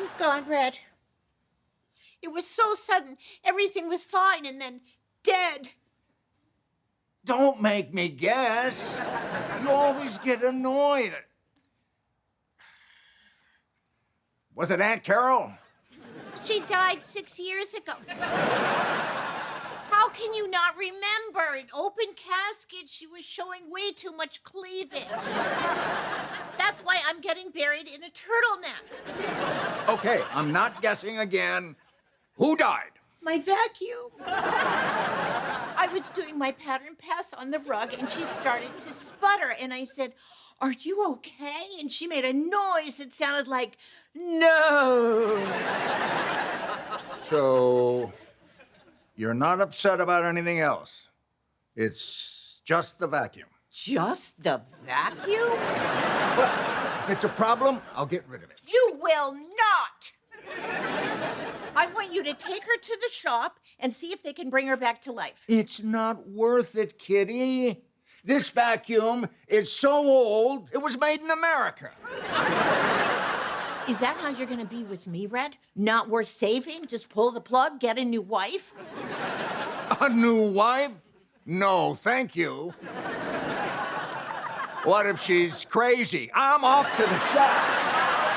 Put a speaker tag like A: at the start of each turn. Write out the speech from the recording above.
A: She's gone, Red. It was so sudden. Everything was fine and then dead.
B: Don't make me guess. You always get annoyed. Was it Aunt Carol?
A: She died six years ago. How can you not remember? An open casket, she was showing way too much cleavage. That's why I'm getting buried in a turtleneck.
B: Okay, I'm not guessing again. Who died?
A: My vacuum. I was doing my pattern pass on the rug and she started to sputter. And I said, Are you okay? And she made a noise that sounded like, No.
B: So, you're not upset about anything else. It's just the vacuum.
A: Just the vacuum?
B: If it's a problem, I'll get rid of it.
A: You will not. I want you to take her to the shop and see if they can bring her back to life.
B: It's not worth it, Kitty. This vacuum is so old, it was made in America.
A: Is that how you're going to be with me, Red? Not worth saving? Just pull the plug, get a new wife?
B: A new wife? No, thank you. What if she's crazy? I'm off to the shop.